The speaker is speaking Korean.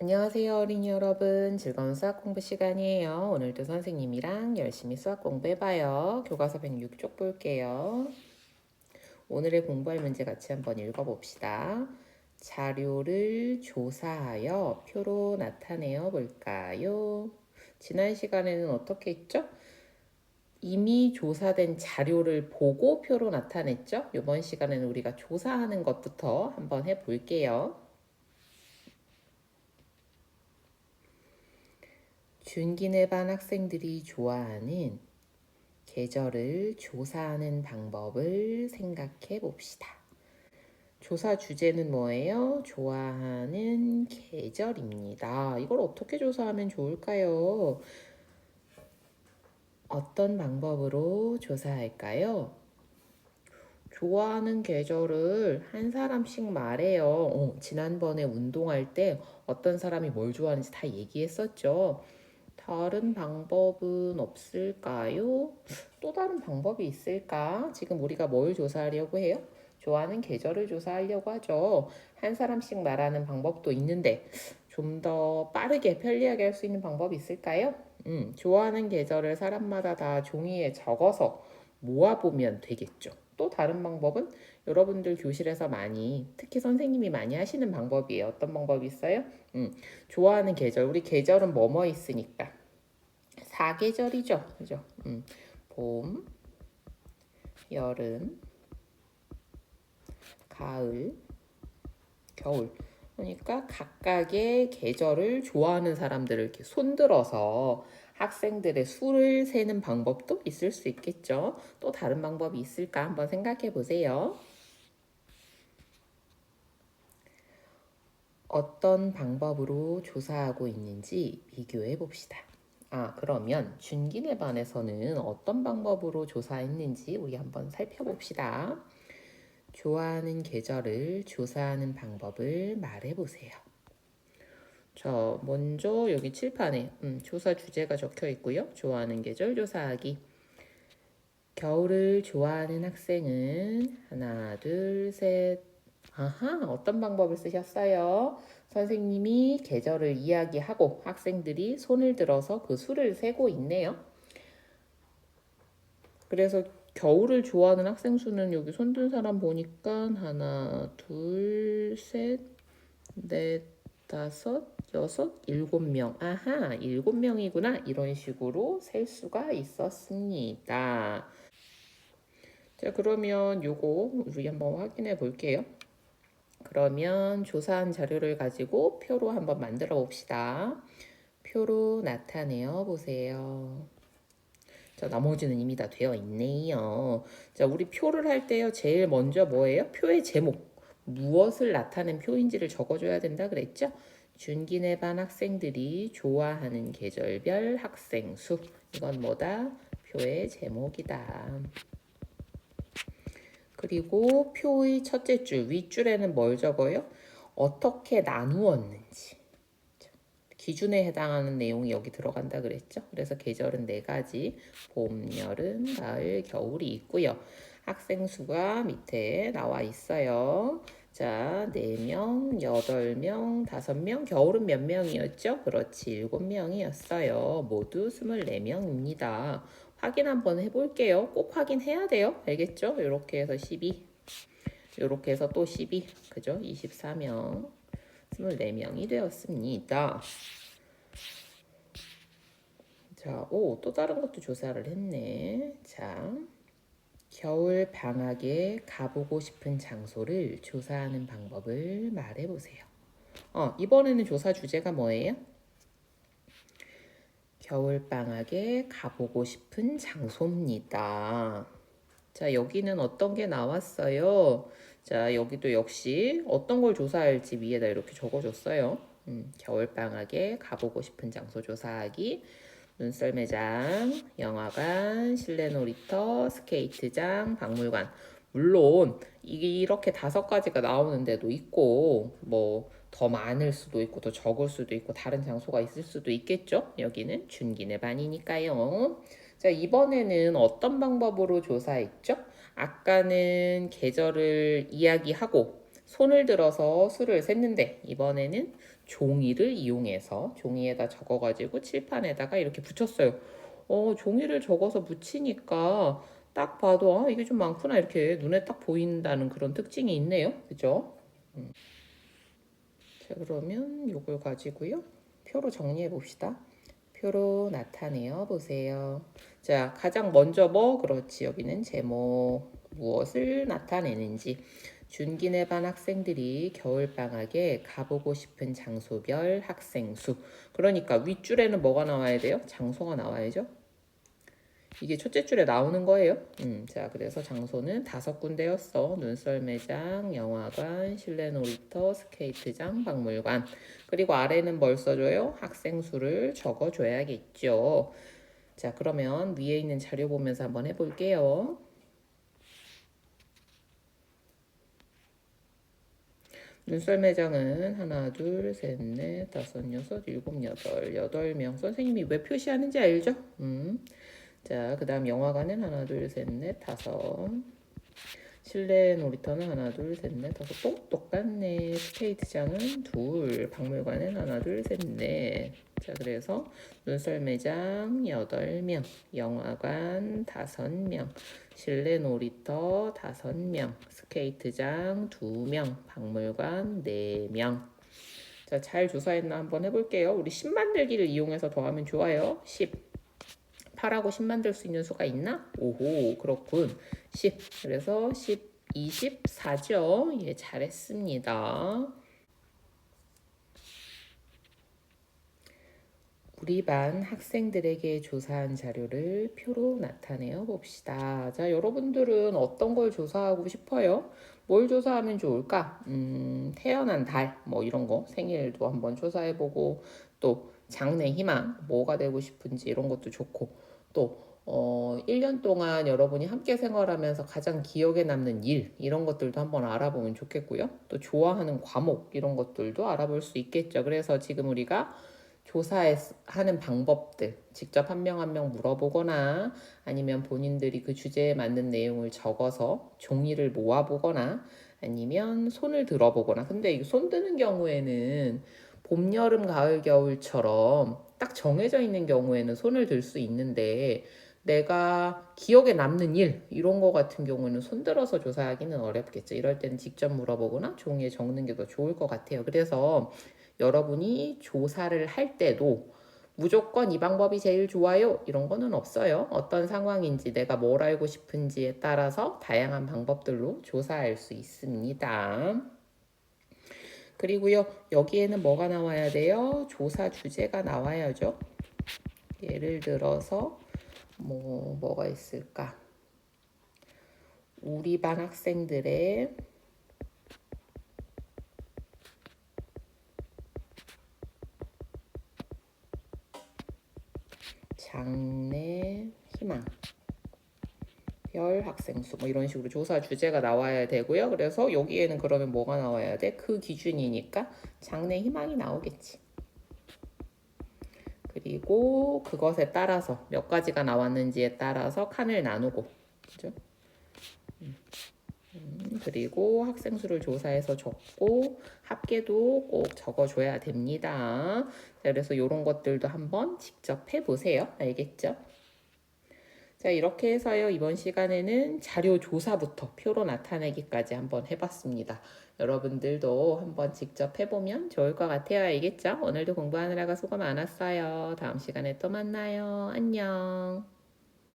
안녕하세요, 어린이 여러분. 즐거운 수학 공부 시간이에요. 오늘도 선생님이랑 열심히 수학 공부해봐요. 교과서 106쪽 볼게요. 오늘의 공부할 문제 같이 한번 읽어봅시다. 자료를 조사하여 표로 나타내어 볼까요? 지난 시간에는 어떻게 했죠? 이미 조사된 자료를 보고 표로 나타냈죠? 이번 시간에는 우리가 조사하는 것부터 한번 해볼게요. 준기내 반 학생들이 좋아하는 계절을 조사하는 방법을 생각해 봅시다. 조사 주제는 뭐예요? 좋아하는 계절입니다. 이걸 어떻게 조사하면 좋을까요? 어떤 방법으로 조사할까요? 좋아하는 계절을 한 사람씩 말해요. 어, 지난번에 운동할 때 어떤 사람이 뭘 좋아하는지 다 얘기했었죠. 다른 방법은 없을까요? 또 다른 방법이 있을까? 지금 우리가 뭘 조사하려고 해요? 좋아하는 계절을 조사하려고 하죠. 한 사람씩 말하는 방법도 있는데 좀 더 빠르게 편리하게 할 수 있는 방법이 있을까요? 음, 좋아하는 계절을 사람마다 다 종이에 적어서 모아보면 되겠죠. 또 다른 방법은 여러분들 교실에서 많이 특히 선생님이 많이 하시는 방법이에요. 어떤 방법이 있어요? 음, 좋아하는 계절. 우리 계절은 뭐뭐 있으니까 사계절이죠. 그죠? 음, 봄, 여름, 가을, 겨울. 그러니까 각각의 계절을 좋아하는 사람들을 이렇게 손들어서 학생들의 수를 세는 방법도 있을 수 있겠죠. 또 다른 방법이 있을까 한번 생각해 보세요. 어떤 방법으로 조사하고 있는지 비교해 봅시다. 아, 그러면 준기내 반에서는 어떤 방법으로 조사했는지 우리 한번 살펴봅시다. 좋아하는 계절을 조사하는 방법을 말해 보세요. 자, 먼저 여기 칠판에 음, 조사 주제가 적혀 있고요. 좋아하는 계절 조사하기. 겨울을 좋아하는 학생은 하나, 둘, 셋. 아하, 어떤 방법을 쓰셨어요? 선생님이 계절을 이야기하고 학생들이 손을 들어서 그 수를 세고 있네요. 그래서 겨울을 좋아하는 학생 수는 여기 손든 사람 보니까 하나, 둘, 셋, 넷, 다섯, 여섯, 일곱 명. 아하, 일곱 명이구나. 이런 식으로 셀 수가 있었습니다. 자, 그러면 요거 우리 한번 확인해 볼게요. 그러면 조사한 자료를 가지고 표로 한번 만들어 봅시다. 표로 나타내어 보세요. 자, 나머지는 이미 다 되어 있네요. 자, 우리 표를 할 때요. 제일 먼저 뭐예요? 표의 제목. 무엇을 나타낸 표인지를 적어줘야 된다 그랬죠? 준기내 반 학생들이 좋아하는 계절별 학생 수. 이건 뭐다? 표의 제목이다. 그리고 표의 첫째 줄, 윗줄에는 뭘 적어요? 어떻게 나누었는지. 기준에 해당하는 내용이 여기 들어간다 그랬죠? 그래서 계절은 네 가지. 봄, 여름, 가을, 겨울이 있고요. 학생 수가 밑에 나와 있어요. 자, 4명, 8명, 5명, 겨울은 몇 명이었죠? 그렇지, 7명이었어요. 모두 24명입니다. 확인 한번 해볼게요. 꼭 확인해야 돼요. 알겠죠? 이렇게 해서 12. 이렇게 해서 또 12. 그죠? 24명. 24명이 되었습니다. 자, 오, 또 다른 것도 조사를 했네. 자, 겨울 방학에 가보고 싶은 장소를 조사하는 방법을 말해보세요. 어, 이번에는 조사 주제가 뭐예요? 겨울방학에 가보고 싶은 장소입니다. 자, 여기는 어떤 게 나왔어요? 자, 여기도 역시 어떤 걸 조사할지 위에다 이렇게 적어줬어요. 음, 겨울방학에 가보고 싶은 장소 조사하기. 눈썰매장, 영화관, 실내 놀이터, 스케이트장, 박물관. 물론 이렇게 다섯 가지가 나오는데도 있고 뭐 더 많을 수도 있고 더 적을 수도 있고 다른 장소가 있을 수도 있겠죠. 여기는 준기내 반이니까요. 자 이번에는 어떤 방법으로 조사했죠? 아까는 계절을 이야기하고 손을 들어서 수를 셌는데 이번에는 종이를 이용해서 종이에다 적어가지고 칠판에다가 이렇게 붙였어요. 어, 종이를 적어서 붙이니까 딱 봐도 아, 이게 좀 많구나 이렇게 눈에 딱 보인다는 그런 특징이 있네요. 그죠? 음. 자, 그러면 이걸 가지고요. 표로 정리해 봅시다. 표로 나타내어 보세요. 자, 가장 먼저 뭐? 그렇지. 여기는 제목. 무엇을 나타내는지. 준기내 반 학생들이 겨울방학에 가보고 싶은 장소별 학생 수. 그러니까 윗줄에는 뭐가 나와야 돼요? 장소가 나와야죠. 이게 첫째 줄에 나오는 거예요. 음, 자, 그래서 장소는 다섯 군데였어. 눈썰매장, 영화관, 실내 놀이터, 스케이트장, 박물관. 그리고 아래는 뭘 써줘요? 학생 수를 적어줘야겠죠. 자, 그러면 위에 있는 자료 보면서 한번 해볼게요. 눈썰매장은 하나, 둘, 셋, 넷, 다섯, 여섯, 일곱, 여덟, 여덟 명. 선생님이 왜 표시하는지 알죠? 음. 자, 그 다음 영화관은 하나, 둘, 셋, 넷, 다섯. 실내 놀이터는 하나, 둘, 셋, 넷, 다섯. 또 똑같네. 스케이트장은 둘. 박물관은 하나, 둘, 셋, 넷. 자, 그래서 눈썰 매장 여덟 명, 영화관 다섯 명, 실내 놀이터 다섯 명, 스케이트장 두 명, 박물관 네 명. 자, 잘 조사했나 한번 해볼게요. 우리 10 만들기를 이용해서 더하면 좋아요. 10. 8하고 10 만들 수 있는 수가 있나? 오호, 그렇군. 10. 그래서 10, 24죠. 예, 잘했습니다. 우리 반 학생들에게 조사한 자료를 표로 나타내어 봅시다. 자, 여러분들은 어떤 걸 조사하고 싶어요? 뭘 조사하면 좋을까? 음, 태어난 달, 뭐 이런 거, 생일도 한번 조사해보고, 또 장래 희망, 뭐가 되고 싶은지 이런 것도 좋고, 또, 어, 1년 동안 여러분이 함께 생활하면서 가장 기억에 남는 일, 이런 것들도 한번 알아보면 좋겠고요. 또 좋아하는 과목, 이런 것들도 알아볼 수 있겠죠. 그래서 지금 우리가 조사하는 방법들 직접 한 명 한명 물어보거나 아니면 본인들이 그 주제에 맞는 내용을 적어서 종이를 모아보거나 아니면 손을 들어보거나 근데 이 손 드는 경우에는 봄, 여름, 가을, 겨울처럼 딱 정해져 있는 경우에는 손을 들 수 있는데 내가 기억에 남는 일 이런 거 같은 경우는 손들어서 조사하기는 어렵겠죠. 이럴 때는 직접 물어보거나 종이에 적는 게 더 좋을 것 같아요. 그래서 여러분이 조사를 할 때도 무조건 이 방법이 제일 좋아요. 이런 거는 없어요. 어떤 상황인지 내가 뭘 알고 싶은지에 따라서 다양한 방법들로 조사할 수 있습니다. 그리고요, 여기에는 뭐가 나와야 돼요? 조사 주제가 나와야죠. 예를 들어서, 뭐, 뭐가 있을까? 우리 반 학생들의 장래 희망 별 학생 수 뭐 이런 식으로 조사 주제가 나와야 되고요. 그래서 여기에는 그러면 뭐가 나와야 돼? 그 기준이니까 장래 희망이 나오겠지. 그리고 그것에 따라서 몇 가지가 나왔는지에 따라서 칸을 나누고 그죠? 음. 음, 그리고 학생 수를 조사해서 적고 합계도 꼭 적어줘야 됩니다. 자, 그래서 이런 것들도 한번 직접 해보세요. 알겠죠? 자, 이렇게 해서요, 이번 시간에는 자료 조사부터 표로 나타내기까지 한번 해봤습니다. 여러분들도 한번 직접 해보면 좋을 것 같아요. 알겠죠? 오늘도 공부하느라가 수고 많았어요. 다음 시간에 또 만나요. 안녕.